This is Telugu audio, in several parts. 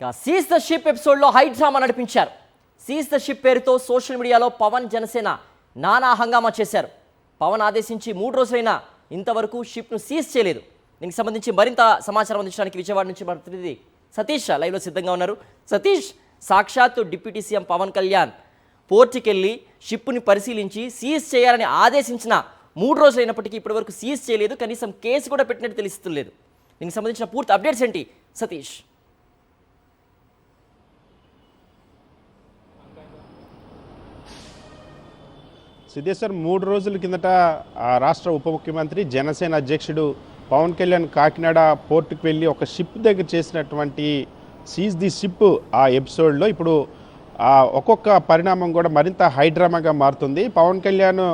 ఇక సీజ్ ద షిప్ ఎపిసోడ్లో హై డ్రామా నడిపించారు. సీజ్ ద షిప్ పేరుతో సోషల్ మీడియాలో పవన్ జనసేన నానా హంగామా చేశారు. పవన్ ఆదేశించి మూడు రోజులైనా ఇంతవరకు షిప్ను సీజ్ చేయలేదు. దీనికి సంబంధించి మరింత సమాచారం అందించడానికి విజయవాడ నుంచి మన ప్రతినిధి సతీష్ లైవ్లో సిద్ధంగా ఉన్నారు. సతీష్ సాక్షాత్తు డిప్యూటీ సీఎం పవన్ కళ్యాణ్ పోర్టుకెళ్ళి షిప్ని పరిశీలించి సీజ్ చేయాలని ఆదేశించిన మూడు రోజులైనప్పటికీ ఇప్పటివరకు సీజ్ చేయలేదు. కనీసం కేసు కూడా పెట్టినట్టు తెలుస్తలేదు. దీనికి సంబంధించిన పూర్తి అప్డేట్స్ ఏంటి సతీష్? సిద్ధేశ్వర్ మూడు రోజుల కిందట రాష్ట్ర ఉప ముఖ్యమంత్రి జనసేన అధ్యక్షుడు పవన్ కళ్యాణ్ కాకినాడ పోర్టుకు వెళ్ళి ఒక షిప్ దగ్గర చేసినటువంటి సీజ్ ది షిప్ ఆ ఎపిసోడ్లో ఇప్పుడు ఒక్కొక్క పరిణామం కూడా మరింత హైడ్రామాగా మారుతుంది. పవన్ కళ్యాణ్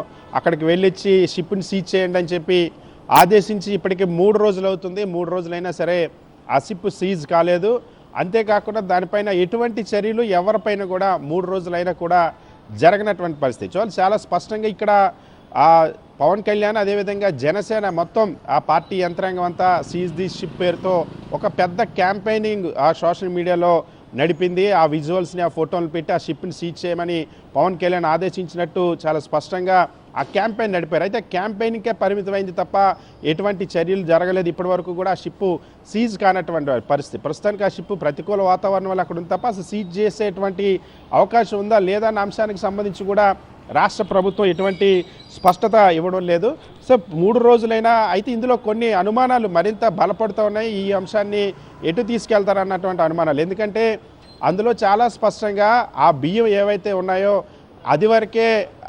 అక్కడికి వెళ్ళొచ్చి షిప్ని సీజ్ చేయండి అని చెప్పి ఆదేశించి ఇప్పటికే మూడు రోజులు అవుతుంది. మూడు రోజులైనా సరే ఆ షిప్ సీజ్ కాలేదు. అంతేకాకుండా దానిపైన ఎటువంటి చర్యలు ఎవరిపైన కూడా మూడు రోజులైనా కూడా జరగనటువంటి పరిస్థితి. చూడాలి చాలా స్పష్టంగా ఇక్కడ ఆ పవన్ కళ్యాణ్ అదేవిధంగా జనసేన మొత్తం ఆ పార్టీ యంత్రాంగం అంతా సీజ్ ది షిప్ పేరుతో ఒక పెద్ద క్యాంపెయినింగ్ ఆ సోషల్ మీడియాలో నడిపింది. ఆ విజువల్స్ని ఆ ఫోటోలు పెట్టి ఆ షిప్ని సీజ్ చేయమని పవన్ కళ్యాణ్ ఆదేశించినట్టు చాలా స్పష్టంగా ఆ క్యాంపెయిన్ నడిపారు. అయితే క్యాంపెయిన్కే పరిమితమైంది తప్ప ఎటువంటి చర్యలు జరగలేదు. ఇప్పటి వరకు కూడా ఆ షిప్ సీజ్ కానటువంటి పరిస్థితి. ప్రస్తుతానికి ఆ షిప్ ప్రతికూల వాతావరణం వల్ల అక్కడ ఉంది తప్ప అసలు సీజ్ చేసేటువంటి అవకాశం ఉందా లేదా అన్న అంశానికి సంబంధించి కూడా రాష్ట్ర ప్రభుత్వం ఎటువంటి స్పష్టత ఇవ్వడం లేదు. సో మూడు రోజులైనా అయితే ఇందులో కొన్ని అనుమానాలు మరింత బలపడుతూ ఉన్నాయి. ఈ అంశాన్ని ఎటు తీసుకెళ్తారన్నటువంటి అనుమానాలు. ఎందుకంటే అందులో చాలా స్పష్టంగా ఆ బియ్యం ఏవైతే ఉన్నాయో అది వరకే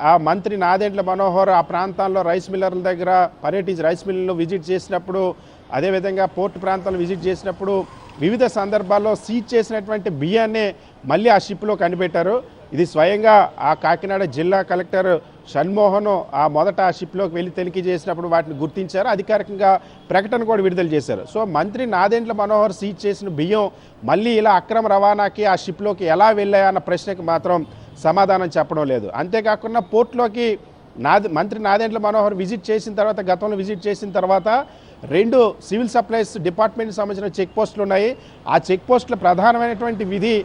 ఆ మంత్రి నాదెండ్ల మనోహర్ ఆ ప్రాంతాల్లో రైస్ మిల్లర్ల దగ్గర పర్యటించి రైస్ మిల్లులు విజిట్ చేసినప్పుడు అదేవిధంగా పోర్టు ప్రాంతాలను విజిట్ చేసినప్పుడు వివిధ సందర్భాల్లో సీజ్ చేసినటువంటి బియ్యాన్ని మళ్ళీ ఆ షిప్లో కనిపెట్టారు. ఇది స్వయంగా ఆ కాకినాడ జిల్లా కలెక్టర్ షణ్మోహన్ ఆ మొదట ఆ షిప్లోకి వెళ్ళి తనిఖీ చేసినప్పుడు వాటిని గుర్తించారు. అధికారికంగా ప్రకటన కూడా విడుదల చేశారు. సో మంత్రి నాదెండ్ల మనోహర్ సీజ్ చేసిన బియ్యం మళ్ళీ ఇలా అక్రమ రవాణాకి ఆ షిప్లోకి ఎలా వెళ్ళాయన్న ప్రశ్నకి మాత్రం సమాధానం చెప్పడం లేదు. అంతేకాకుండా పోర్ట్లోకి నాది మంత్రి నాదెండ్ల మనోహర్ విజిట్ చేసిన తర్వాత గతంలో విజిట్ చేసిన తర్వాత రెండు సివిల్ సప్లైస్ డిపార్ట్మెంట్కి సంబంధించిన చెక్ పోస్టులు ఉన్నాయి. ఆ చెక్ పోస్టుల ప్రధానమైనటువంటి విధి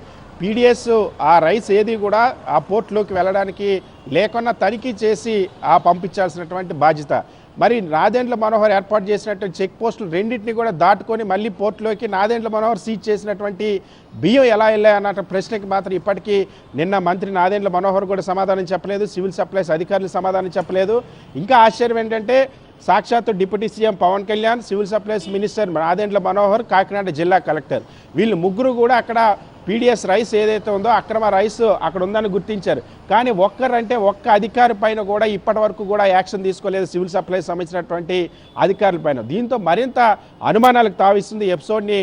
పీడిఎస్ ఆ రైస్ ఏది కూడా ఆ పోర్టులోకి వెళ్ళడానికి లేకున్నా తనిఖీ చేసి ఆ పంపించాల్సినటువంటి బాధ్యత. మరి నాదెండ్ల మనోహర్ ఏర్పాటు చేసినటువంటి చెక్ పోస్టులు రెండింటిని కూడా దాటుకొని మళ్ళీ పోర్టులోకి నాదెండ్ల మనోహర్ సీజ్ చేసినటువంటి బియ్యం ఎలా వెళ్ళాయన్న ప్రశ్నకి మాత్రం ఇప్పటికీ నిన్న మంత్రి నాదెండ్ల మనోహర్ కూడా సమాధానం చెప్పలేదు సివిల్ సప్లైస్ అధికారులు సమాధానం చెప్పలేదు. ఇంకా ఆశ్చర్యం ఏంటంటే సాక్షాత్తు deputy CM Pawan Kalyan civil supplies minister Nadendla Manohar Kakinada జిల్లా కలెక్టర్. వీళ్ళు ముగ్గురు కూడా అక్కడ పీడిఎస్ రైస్ ఏదైతే ఉందో అక్రమ రైస్ అక్కడ ఉందని గుర్తించారు. కానీ ఒక్కరంటే ఒక్క అధికారి పైన కూడా ఇప్పటి వరకు కూడా యాక్షన్ తీసుకోలేదు సివిల్ సప్లైస్ సంబంధించినటువంటి అధికారుల పైన. దీంతో మరింత అనుమానాలకు తావిస్తుంది ఎపిసోడ్ని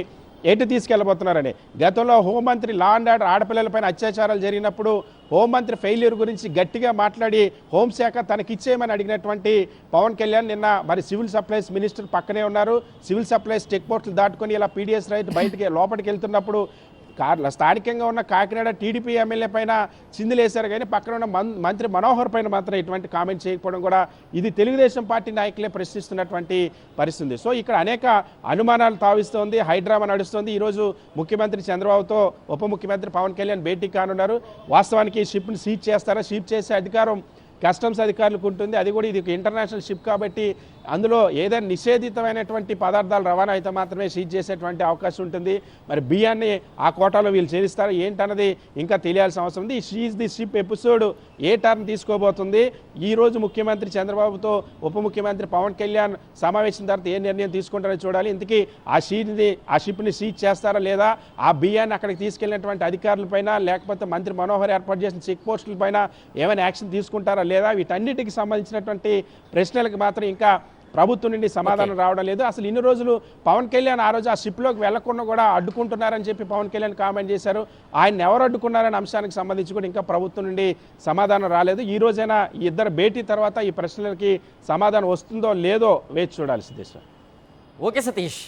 ఎటు తీసుకెళ్ళబోతున్నారని? గతంలో హోంమంత్రి లా అండ్ ఆర్డర్ ఆడపిల్లలపైన అత్యాచారాలు జరిగినప్పుడు హోంమంత్రి ఫెయిల్యూర్ గురించి గట్టిగా మాట్లాడి హోంశాఖ తనకిచ్చేయమని అడిగినటువంటి పవన్ కళ్యాణ్ నిన్న మరి సివిల్ సప్లైస్ మినిస్టర్ పక్కనే ఉన్నారు. సివిల్ సప్లైస్ చెక్ పోస్టులు దాటుకొని ఇలా పీడిఎస్ రైతు బయటికి లోపలికి వెళ్తున్నప్పుడు కార్ల స్థానికంగా ఉన్న కాకినాడ టీడీపీ ఎమ్మెల్యే పైన చిందులేశారు కానీ పక్కన ఉన్న మం- మంత్రి మనోహర్ పైన మాత్రం ఎటువంటి కామెంట్ చేయకపోవడం కూడా ఇది తెలుగుదేశం పార్టీ నాయకులే ప్రశ్నిస్తున్నటువంటి పరిస్థితి సో ఇక్కడ అనేక అనుమానాలు తావిస్తోంది హైడ్రామా నడుస్తోంది. ఈరోజు ముఖ్యమంత్రి చంద్రబాబుతో ఉప ముఖ్యమంత్రి పవన్ కళ్యాణ్ భేటీ కానున్నారు. వాస్తవానికి షిప్ను సీజ్ చేస్తారా? సీజ్ చేసే అధికారం కస్టమ్స్ అధికారులకు ఉంటుంది. అది కూడా ఇది ఇంటర్నేషనల్ షిప్ కాబట్టి అందులో ఏదైనా నిషేధితమైనటువంటి పదార్థాలు రవాణా అయితే మాత్రమే సీజ్ చేసేటువంటి అవకాశం ఉంటుంది. మరి బియ్యాన్ని ఆ కోటాలో వీళ్ళు చేరిస్తారు ఏంటన్నది ఇంకా తెలియాల్సిన అవసరం ఉంది. సీజ్ ది షిప్ ఎపిసోడ్ ఏ టర్న్ తీసుకోబోతుంది? ఈ రోజు ముఖ్యమంత్రి చంద్రబాబుతో ఉప ముఖ్యమంత్రి పవన్ కళ్యాణ్ సమావేశం తర్వాత ఏ నిర్ణయం తీసుకుంటారో చూడాలి. ఇంతకీ ఆ షీజ్ని ఆ షిప్ని సీజ్ చేస్తారా లేదా? ఆ బియ్యాన్ని అక్కడికి తీసుకెళ్ళినటువంటి అధికారులపైన లేకపోతే మంత్రి మనోహర్ ఏర్పాటు చేసిన చెక్ పోస్టులపైన ఏమైనా యాక్షన్ తీసుకుంటారా లేదా వీటన్నిటికి సంబంధించినటువంటి ప్రశ్నలకు మాత్రం ఇంకా ప్రభుత్వం నుండి సమాధానం రావడం లేదు. అసలు ఇన్ని రోజులు పవన్ కళ్యాణ్ ఆ రోజు ఆ షిప్లోకి వెళ్ళకుండా కూడా అడ్డుకుంటున్నారని చెప్పి పవన్ కళ్యాణ్ కామెంట్ చేశారు. ఆయన ఎవరు అడ్డుకున్నారనే అంశానికి సంబంధించి కూడా ఇంకా ప్రభుత్వం నుండి సమాధానం రాలేదు. ఈ రోజైనా ఇద్దరు భేటీ తర్వాత ఈ ప్రశ్నలకి సమాధానం వస్తుందో లేదో వేచి చూడాలి సిద్ధేశ్వర్. ఓకే సతీష్.